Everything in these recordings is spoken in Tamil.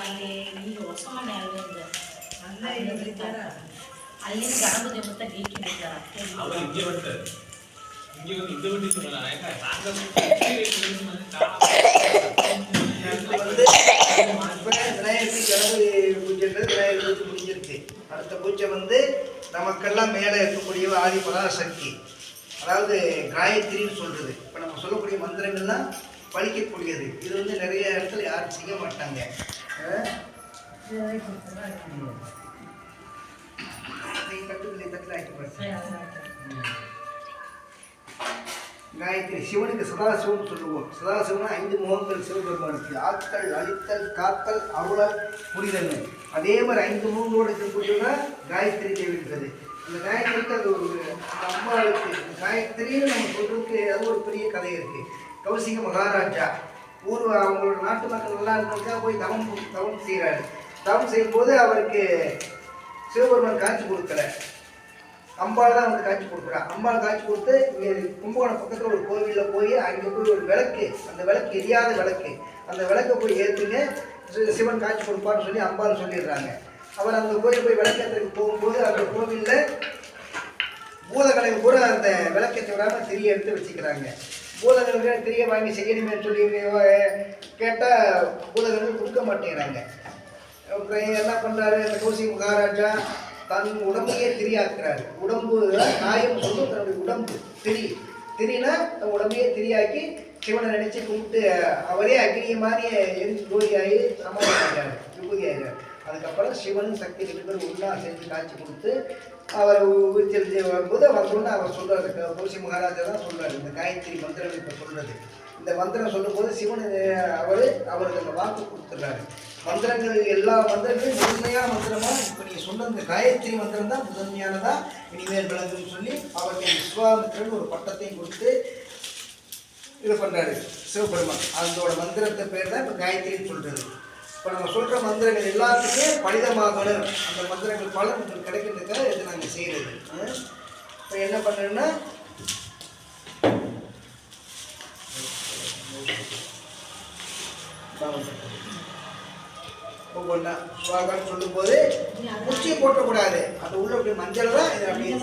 ಅಲ್ಲಿ ಈಗ ಹೊಸ ಮನೆ ಅಲ್ಲಿಂದ ಅಲ್ಲಿಂದ ಗಣಪತಿ ಮುತ್ತ ಗೀಟಿ ಬಿಡ್ತಾರೆ அவர் இங்கே வந்துட்டாரு இங்கே வந்து இந்த வண்டி சொல்லலாம் ஏன்னா நாங்கள் இப்ப விநாயகருக்கு கணபதி பூஜைன்றது விநாயகர் பூஜை முடிஞ்சிருச்சு அடுத்த பூஜை வந்து நமக்கெல்லாம் மேலே இருக்கக்கூடிய ஆதி பராசக்தி அதாவது காயத்ரின்னு சொல்றது இப்போ நம்ம சொல்லக்கூடிய மந்திரங்கள்லாம் பழிக்கக்கூடியது இது வந்து நிறைய இடத்துல யாரும் செய்ய மாட்டாங்க காயத்ரி சிவனுக்கு சதாசிவம் சொல்லுவோம். சதாசிவம்னா ஐந்து முகங்கள் சிவபெருமானுக்கு. ஆத்தல் அழித்தல் காத்தல் அருளல் புரிதல். அதே மாதிரி ஐந்து முகங்களோடு இருக்கக்கூடியவங்க காயத்ரி தேவி அந்த காயத்ரிக்கு அது ஒரு அந்த அம்பாளுக்கு இந்த காயத்ரின்னு நம்ம சொல்றதுக்கு அது ஒரு பெரிய கதை இருக்கு. கௌசிக மகாராஜா. ஊர் அவங்களோட நாட்டு மக்கள் நல்லா இருக்கிறதுக்காக போய் தவம் தவம் செய்கிறாரு தவம் செய்யும்போது அவருக்கு சிவபெருமான் காட்சி கொடுக்கல. அம்பாள் தான் வந்து காட்சி கொடுக்குறா. அம்பாள் காட்சி கொடுத்து இங்கே கும்பகோணம் பக்கத்தில் ஒரு கோவிலில் போய் அங்கே போய் ஒரு விளக்கு அந்த விளக்கு எரியாத விளக்கு அந்த விளக்கை போய் ஏற்றுங்க சி- சிவன் காட்சி கொடுப்பான்னு சொல்லி அம்பாள் சொல்லிடுறாங்க. அவர் அந்த கோயில் போய் விளக்கேற்றுக்கு போகும்போது அந்த கோவிலில் பூதகலை கூட அந்த விளக்கத்தை விடாமல் திரிய எடுத்து வச்சுக்கிறாங்க. பூதகலுக்கு தெரிய வாங்கி செய்யணுமே சொல்லி கேட்டால் பூதகர்கள் கொடுக்க மாட்டேங்கிறாங்க. அப்புறம் என்ன பண்ணுறாரு இந்த கௌசிக் மகாராஜா தன் உடம்பையே திரியாக்குறாரு. உடம்பு காயம் சொல்லும் தன்னுடைய உடம்பு. திரி. திரினா தன் உடம்பையே திரியாக்கி சிவனை நினச்சி கும்பிட்டு அவரே அக்னியை மாதிரி எரிஞ்சு ஜோதியாகி சமாதானம் விபூதி ஆகிறார் அதுக்கப்புறம் சிவன் சக்தி ரெண்டு பேரும் ஒன்றா செஞ்சு காட்சி கொடுத்து அவர் உயிர்த்தெழுதி வரும்போது அவர் சொன்ன அவர் சொல்றாரு க- மகாராஜா தான் சொல்கிறார் இந்த காயத்ரி மந்திரம் இப்போ சொல்கிறது இந்த மந்திரம் சொல்லும்போது சிவன் அவர் அவருக்கு அந்த வாக்கு கொடுத்துட்றாரு. மந்திரங்கள் எல்லா மந்திரங்களும் முதன்மையான மந்திரமாக இப்போ நீங்கள் சொன்ன இந்த காயத்ரி மந்திரம் தான் முதன்மையானதாக இனிமேல் விளங்குன்னு சொல்லி அவருக்கு விஸ்வாமித்திரன் ஒரு பட்டத்தையும் கொடுத்து இது பண்ணுறாரு சிவபெருமான். அதோட மந்திரத்தை பேர் தான் இப்போ காயத்ரின்னு சொல்றது. இப்போ நம்ம சொல்ற மந்திரங்கள் எல்லாத்துக்குமே பலிதமாகணும் அந்த மந்திரங்கள் பலன் உங்களுக்கு கிடைக்கிறதுக்காக இதை நாங்கள் செய்யறது. இப்போ என்ன பண்ணுறோன்னா ஒவ்வொன்றா சுவாகான்னு சொல்லும்போது குச்சியை போட்டக்கூடாது. அது உள்ள அப்படியே மஞ்சள் தான் இது அப்படியே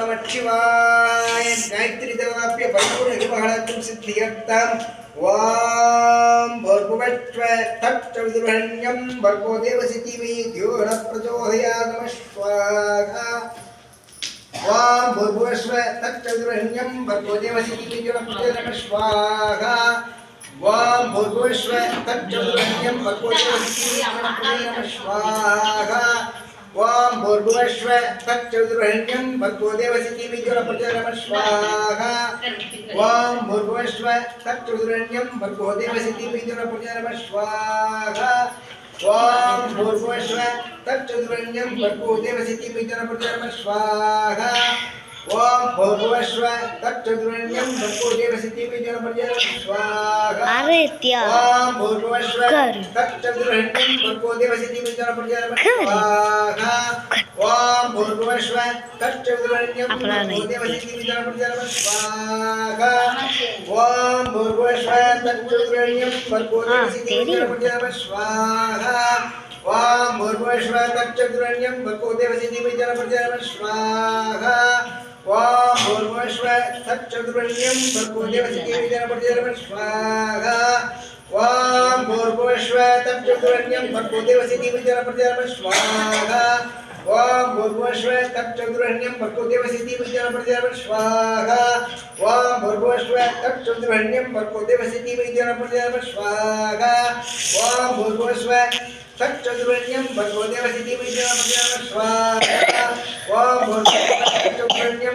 नमः शिवाय गायत्री देवाप्य परिपूर्ण विवाहणार्थं सिद्धियर्थम् ॐ भर्गुवत्व तत्तविदुर्हण्यं भर्गो देवसितिमि द्यो न प्रचोदयागम स्वाहा ॐ भर्गुवस्व तत्तविदुर्हण्यं भर्गो देवसितिमि द्यो न प्रचोदयागम स्वाहा ॐ भर्गुवस्व तत्तविदुर्हण्यं भर्गो देवसितिमि द्यो न प्रचोदयागम स्वाहा भूर्भुवश्व तच्चौद्रोहिण्यं भर्गो देवसिद्धिविजुरप्रचरमश्वाहा ॐ भूर्भुवश्व तच्चौद्रोहिण्यं भर्गो देवसिद्धिविजुरप्रचरमश्वाहा ॐ भूर्भुवश्व तच्चौद्रोहिण्यं भर्गो देवसिद्धिविजुरप्रचरमश्वाहा अरे त्या कर आपला नाही स्वाहा स्वाहोर्वश्व सच्चतुर्ण्यं भर्गोदेवसिकेविजनपरिजलमन् स्वाहा। वां भूर्भुवश्व स्वाहा। वां भूर्भुवश्व तच्चतुर्ण्यं भर्गोदेवसिकेविजनपरिजलमन् स्वाहा। वां भूर्भुवश्व तच्चतुर्ण्यं भर्गोदेवसिकेविजनपरिजलमन् स्वाहा। वां भूर्भुवश्व तच्चतुर्ण्यं भर्गोदेवसिकेविजनपरिजलमन् स्वाहा। वां भूर्भुवश्व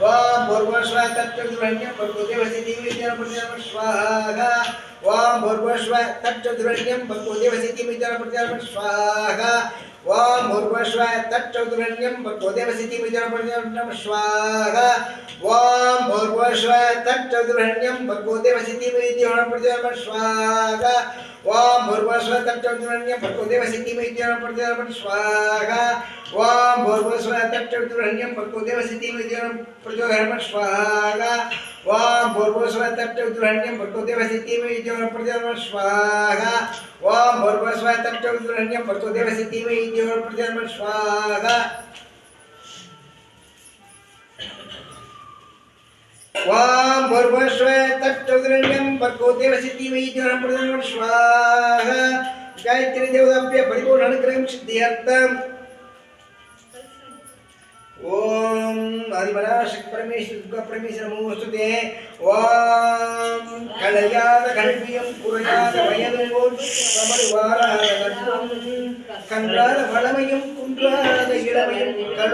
वाम भूर्भुवस्वः तच्चतुरण्यं भगवते विद्याप्रत्यारं स्वाहा वाम भूर्भुवस्वः तच्चतुरण्यं स्वाहा वाम भूर्भुवस्वः तच्चतुरण्यं भगवते विद्याप्रत्यारं स्वाहा वाम भूर्भुवस्वः तच्चतुरण्यं भगवते विद्याप्रत्यारं स्वाहा। ओम भूर्भुवस्व तत्त्वज्ञानज्ञ भर्गोदेव सिद्धिमैद्यानप्रतिदानपट्टु स्वाहा। ओम भूर्भुवस्व तत्त्वज्ञानज्ञ भर्गोदेव सिद्धिमैद्यानप्रतिदानपट्टु स्वाहा। ओम भूर्भुवस्व तत्त्वज्ञानज्ञ भर्गोदेव सिद्धिमैद्यानप्रतिदानपट्टु स्वाहा। ओम भूर्भुवस्व तत्त्वज्ञानज्ञ भर्गोदेव सिद्धिमैद्यानप्रतिदानपट्टु स्वाहा। விஜுர பிரச்சரம ஸ்வாஹா ஓம் பூர்வஸ்வ தச்சதுரண்யம் பர்கோ தேவசிதி விஜுர பிரச்சரம ஸ்வாஹா ஓம் பூர்வஸ்வ தச்சதுரண்யம் பர்கோ தேவசிதி விஜுர பிரச்சரம ஸ்வாஹா ஓம் பூர்வஸ்வ தச்சதுரண்யம் பர்கோ தேவசிதி விஜுர பிரச்சரம ஸ்வாஹா ஓம் பூர்வஸ்வ தச்சௌதுரண்யம் பர்கோதேவசிதி விஜயபர்ஜனம் ஸ்வாகா ஓம் பூர்வஸ்வ தச்சௌதுரண்யம் பர்கோதேவசிதி விஜயபர்ஜனம் ஸ்வாகா ஓம் பூர்வஸ்வ தச்சௌதுரண்யம் பர்கோதேவசிதி விஜயபர்ஜனம் ஸ்வாகா ஓம் பூர்வஸ்வ தச்சௌதுரண்யம் பர்கோதேவசிதி விஜயபர்ஜனம் ஸ்வாகா ஓம் பூர்வஸ்வ தச்சௌதுரண்யம் பர்கோதேவசிதி விஜயபர்ஜனம் ஸ்வாகா ஓம் பூர்வஸ்வ தச்சௌதுரண்யம் பர்கோதேவசிதி விஜயபர்ஜனம் ஸ்வாகா वाम भूर्भुवस्व तच्चौद्रण्यं भर्गो देवसिद्धि वैद्यं प्रदानं स्वाहा गायत्री देवताभ्य परिपूर्ण अनुग्रहं सिद्ध्यर्थम् ओम आदिपराशक्ति परमेश्वर दुर्गा परमेश्वर नमोस्तुते ओम कलयाद कल्पियं पुरयाद वयदोल कमलवाराद कण्डाद वळमयं कुण्डाद इळमयं कलु